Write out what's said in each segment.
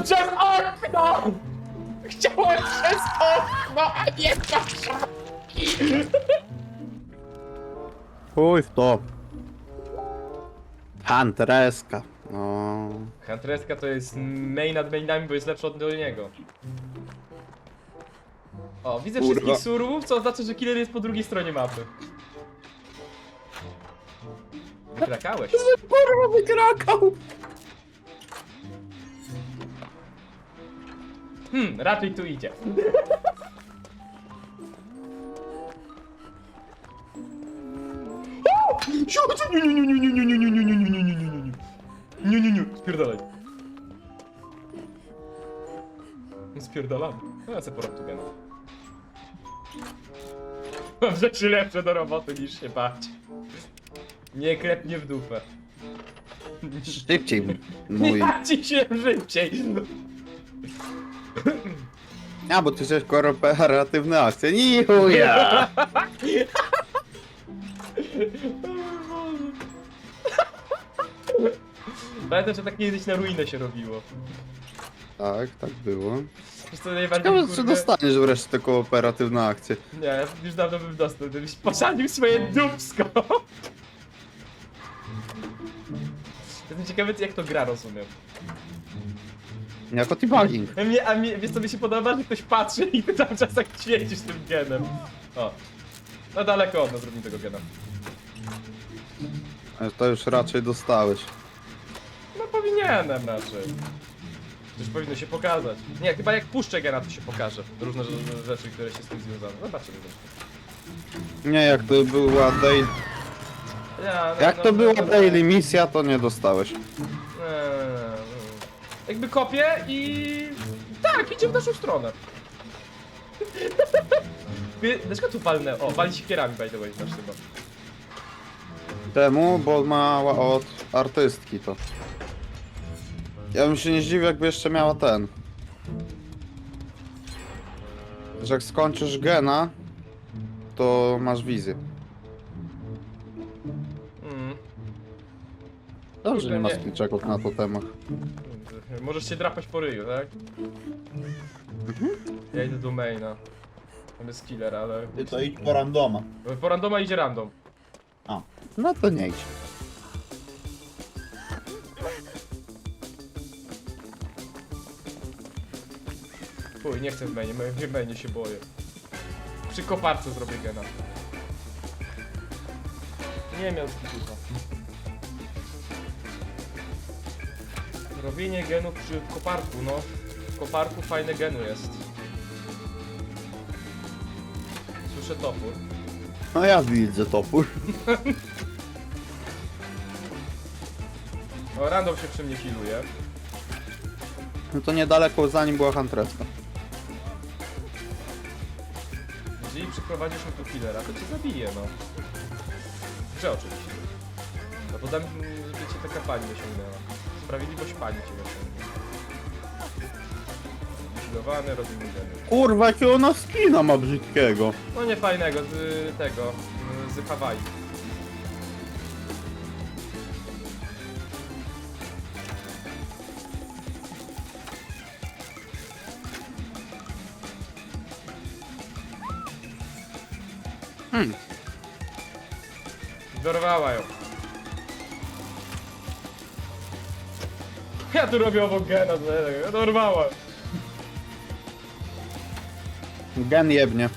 Chciałem przez okno! Chciałem przez okno, a nie przez Chuj w to. Huntereska. No. Huntreska to jest main nad mainami, bo jest lepszy od niego. O, widzę Kurwa. wszystkich surów, co oznacza, że killer jest po drugiej stronie mapy. Wykrakałeś. Kurwa wykrakał! Hmm, raczej tu idzie. Nie, nie, nie, nie, nie, nie, nie, nie, nie, nie, nie, nie, nie, nie, nie. Nie, nie, nie, spierdalaj. Spierdalam. No ja se porób tu gena. Mam rzeczy lepsze do roboty niż się bać. Nie klepnie w dupę. Szybciej mój. Ja ci się szybciej. A, bo ty jesteś kooperatywne akcje. Nie chuja! Pamiętam, że tak kiedyś na ruinę się robiło. Tak, tak było. Wiesz co najbardziej Ciekawe, czy kurde... dostaniesz wreszcie te kooperatywne akcje. Nie, ja już dawno bym dostał, gdybyś posadził swoje dupsko. Jestem ciekawy, jak to gra, rozumiem. Jako debugging. A mnie, a mnie, wiesz co mi się podoba, że ktoś patrzy i ty cały czas tak świecisz tym genem. O. No daleko od nas robimy tego gena. Ale To już raczej dostałeś. No powinienem raczej. Coś powinno się pokazać. Nie, chyba jak puszczę gena, to się pokaże. Różne rze- rzeczy, które się z tym związały. Zobaczymy. Nie, jak to była daily... Ja, no, Jak no, to no, była no, no. daily misja, to nie dostałeś. Nie, nie. Jakby kopię i... Tak, idzie w naszą stronę. Wie- Dlaczego tu walnę? O, wali siekierami by the way, znaczy chyba. Temu, bo ma od artystki to. Ja bym się nie zdziwił, jakby jeszcze miała ten. Że jak skończysz gena, to masz wizję. Mm. Dobrze, nie ma nie. skillczeków na to temat. Możesz się drapać po ryju, tak? Ja idę do maina. Tam jest killer, ale... Ty to idź po randoma. Po randoma idzie random. No to nie idź. Chuj, nie chcę w mainie, w mainie się boję. Przy koparce zrobię gena. Nie miał skitucha. Robienie genów przy koparku, no. W koparku fajne genu jest. Słyszę topór. No ja widzę topór. O, random się przy mnie healuje. No to niedaleko za nim była huntreska. Jeżeli przyprowadzisz mi tu killera, to cię zabiję, no. Że oczywiście. No bo dam, wiecie, taka pani osiągnęła. Sprawiedliwość pani cię. Usiłowany, robimy geny. Kurwa, jakiego ona skina ma brzydkiego. No nie fajnego, z tego, z Hawaii. Hmm. Dorwała ją. Ja tu robię obok gena, z- dorwała. Gen jebnie.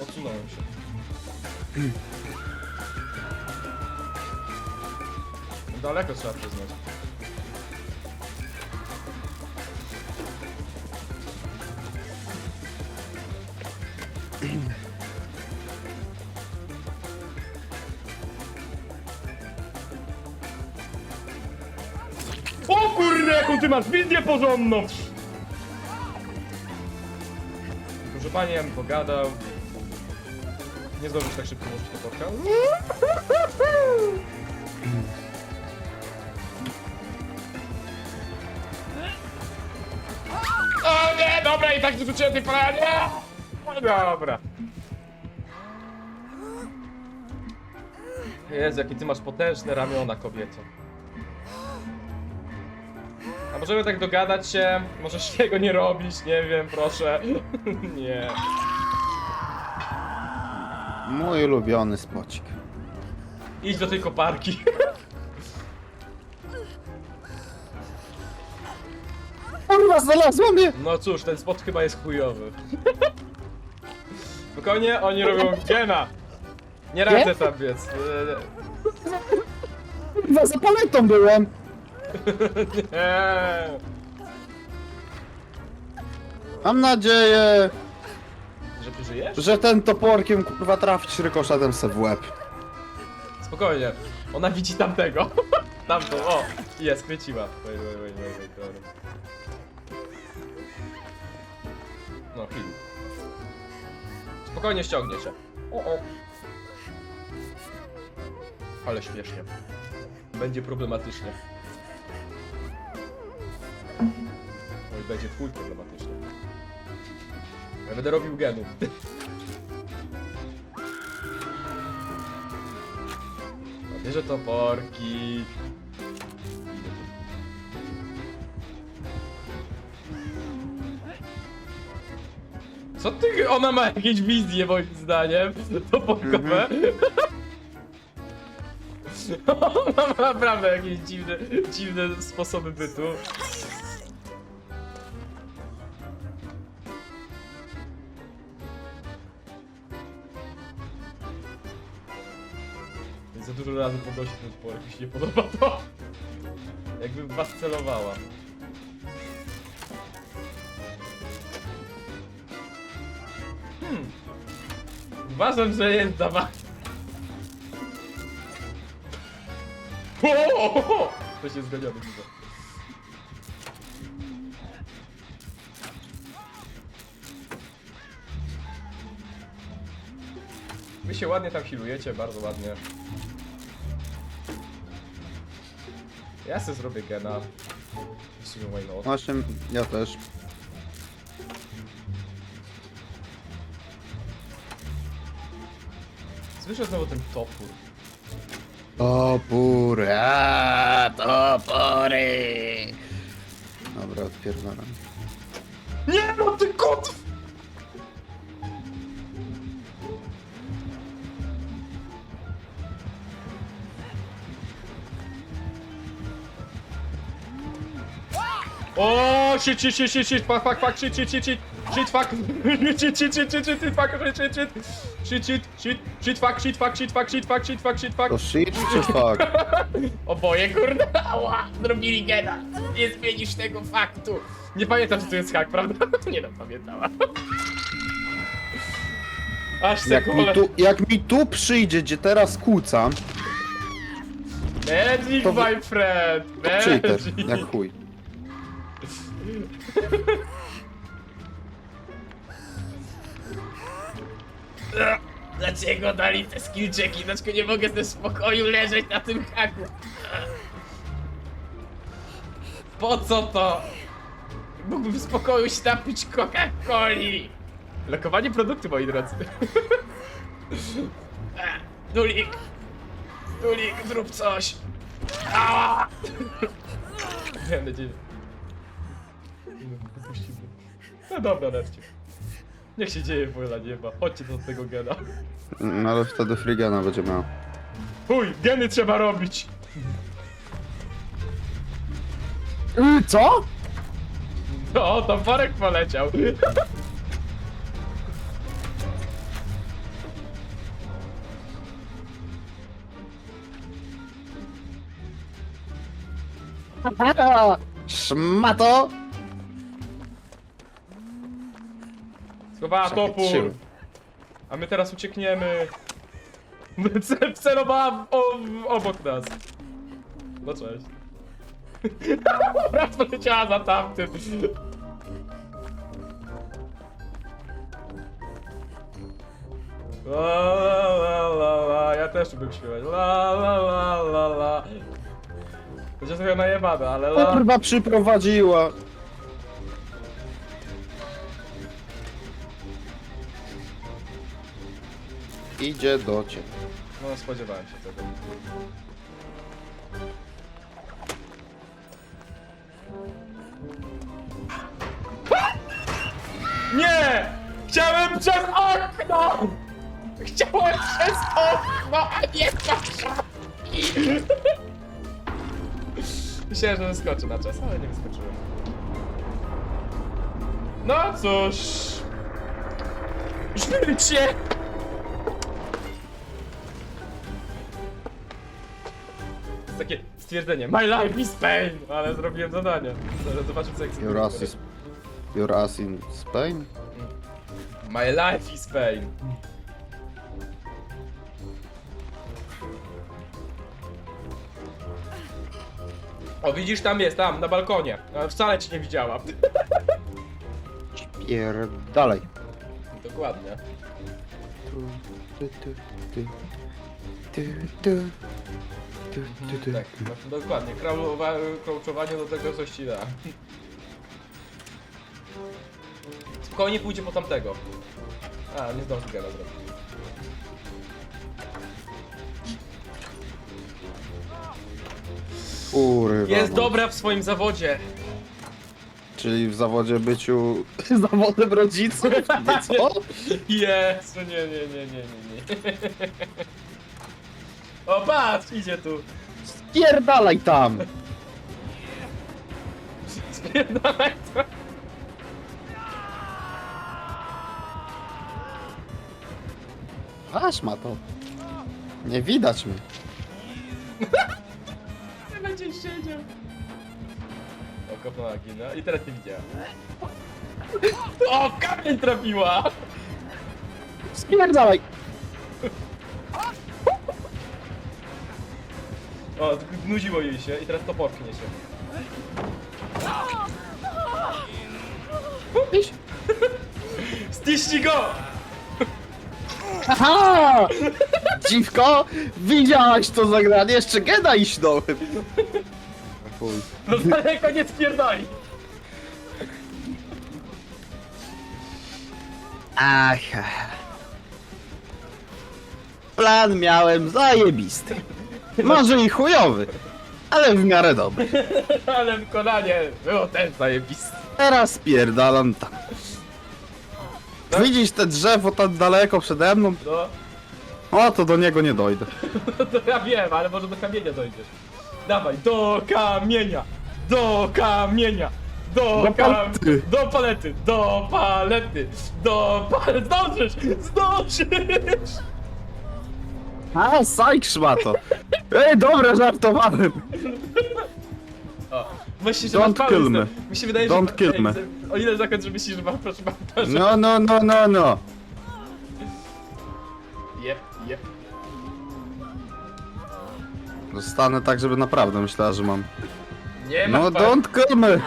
Odsunąłem się. Daleko trzeba przyznać. Ty masz wizję porządną! Proszę pani, ja pogadał. Nie zdążysz tak szybko użyć to porka. O nie, dobra, i tak nie rzuciłem tej! No dobra. Jezu, jakie ty masz potężne ramiona, kobieto. A możemy tak dogadać się? Możesz tego nie robić, nie wiem, proszę. nie. Mój ulubiony spocik. Idź do tej koparki. Kurwa, znalazła mnie! No cóż, ten spot chyba jest chujowy. Spokojnie, oni robią gena. Nie radzę tam biec. Kurwa, za paletą byłem! Nie. Mam nadzieję, Że ty żyjesz? że ten toporkiem kurwa trafić rykoszetem se w łeb. Spokojnie. Ona widzi tamtego. Tamtą, o! Jest, chwyciła. Wait, wait, wait, wait, wait, dobra. No, chwilę. Spokojnie ściągnie się. O, o. Ale śmiesznie. Będzie problematycznie. Będzie twój problematycznie. Ja będę robił genu. A Bierze toporki. Co ty? Ona ma jakieś wizje moim zdaniem. Toporkowe. Ona ma naprawdę jakieś dziwne, dziwne sposoby bytu. Dużo razy podnosi ten topór, mi się nie podoba to. Jakby was celowała. Hmm. Uważam, że jest o! To się zgodziony widzę. Wy się ładnie tam healujecie, bardzo ładnie. Ja sobie zrobię gena. W sumie why not? Właśnie, ja też. Słyszę znowu ten topór. Topór, a, topory! Dobra, odpierdalam. O, shit, shit, shit, shit, shit, fuck, fuck, fuck, shit, shit, shit, shit, shit, fuck, shit, shit, shit, shit, shit, shit, fuck, shit, shit, shit, shit, shit, shit, shit, fuck, shit, fuck, shit, fuck, shit, fuck, shit, fuck, shit, fuck. To shit czy fuck? Oboje, kurde, ała, zrobili gena. Nie zmienisz tego faktu. Nie pamiętam, że to jest hack, prawda? Nie no, pamiętała. Aż se Jak mi kole... tu, jak mi tu przyjdzie, gdzie teraz kłócam, Magic, To wy- my friend! cheater, Magic! jak chuj. Dlaczego dali te skill checki? Dlaczego nie mogę ze spokoju leżeć na tym haku? Po co to? Mógłbym w spokoju się napić Coca-Coli! Lokowanie produktu, moi drodzy. Dulik! Dulik, zrób coś! Ała! Nadzieję. Wypuścimy. No dobra, narcie. Niech się dzieje wola nieba. Chodźcie do tego gena. No ale wtedy Frigana będzie miał. Chuj, geny trzeba robić! Co? No, tam parek poleciał. Szmato! Schowała Czekaj, topór. A my teraz uciekniemy. Ce- Celowała w, o, w, obok nas. No cześć. Raz poleciała za tamtym. La la la la la, ja też bym śpiewać. La la la la la. Będzie trochę najebane, ale la... Kurwa przyprowadziła. idzie do ciebie. No, spodziewałem się tego. Nie! Chciałem przez okno! Chciałem przez okno, a nie przez szafki! Myślałem, że wyskoczy na czas, ale nie wyskoczyłem. No cóż... Życie! Jest takie stwierdzenie, my life is pain! Ale zrobiłem zadanie. Zaraz Zobaczmy co jak Your ass is... Your ass in Spain? My life is pain. O, widzisz, tam jest, tam, na balkonie. Ale wcale ci nie widziałam. Pierdalej. Dokładnie. Tak, no, dokładnie. Kraulowa- Crouchowanie do tego coś ci da. Spokojnie pójdzie po tamtego. A, nie zdąży gena zrobić. Kurwa. Jest no. dobra w swoim zawodzie. Czyli w zawodzie byciu... Zawodem rodziców? Nie, co? Jezu, nie, nie, nie, nie, nie, nie. O, patrz, idzie tu. Spierdalaj tam! Spierdalaj to. Aż ma to. Nie widać mnie. Nie będzie siedział. O, kopnęła gina i teraz nie widziała. O, kamień trafiła! Spierdalaj! O, nudziło jej się i teraz to popchnie się. Iść. Stiśnij go! Aha! Dziwko, widziałaś to zagranie, jeszcze gena iść Chuj. No daleko nie spierdoli! Ach. Plan miałem zajebisty. Może i chujowy, ale w miarę dobry. Ale wykonanie było też zajebiste. Teraz spierdalam tam. Widzisz te drzewo tak daleko przede mną? No, O, to do niego nie dojdę. to ja wiem, ale może do kamienia dojdziesz. Dawaj, do kamienia! Do kamienia! Do, Do kam... palety. Do palety! Do palety! Do palety! Zdążysz! Zdążysz! A, sajk szmato. Ej, dobra, żartowałem. Myślisz, że Don't masz kill me. Mi się wydaje, Don't że... kill me. O ile zakład, że myślisz, że masz, proszę bardzo. No, no, no, no, no. Jep, jep. Zostanę tak, żeby naprawdę myślała, że mam. Nie ma No, pa- don't kill me.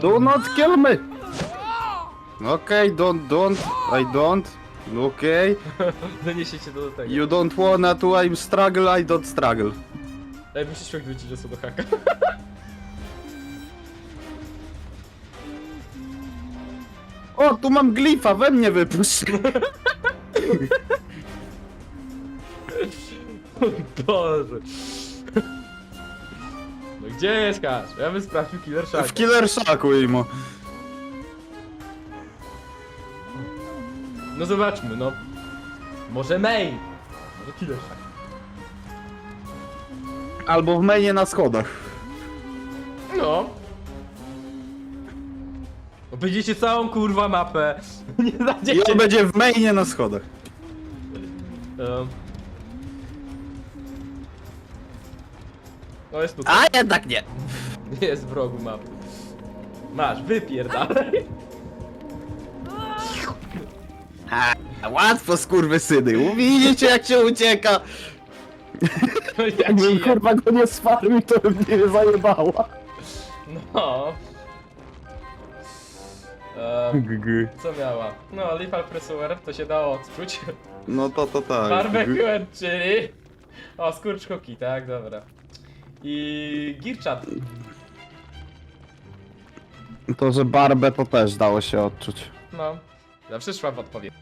Do not kill me. Okay, don't, don't, I don't. Okay, Doniesie cię do tego. you don't wanna to I'm struggle, I don't struggle. Ej, musisz ciągnąć czasu do haka. O, tu mam glifa, we mnie wypuść. Boże. No gdzie jest Kasz? Ja bym sprawdził Killer Shack. W killer shacku, imo. No zobaczmy, no. Może main. Może Killer Shack. Albo w mainie na schodach. No. Obejdziecie całą kurwa mapę. Nie I znajdziecie. on będzie w mainie na schodach. Um. No jest tu. A jednak nie. Jest w rogu mapy. Masz, wypierdalaj. Ha, łatwo skurwysyny. Widzicie jak się ucieka. No ja Jakbym kurwa go nie sfarmił, to by mnie zajebała. No. Co miała? No, Lethal Pressuer, to się dało odczuć. No to to tak. Barbecue chili. O, skurcz cookie, tak, dobra. I Gearchat. To, że barbę to też dało się odczuć. No. Zawsze szła w odpowiedź.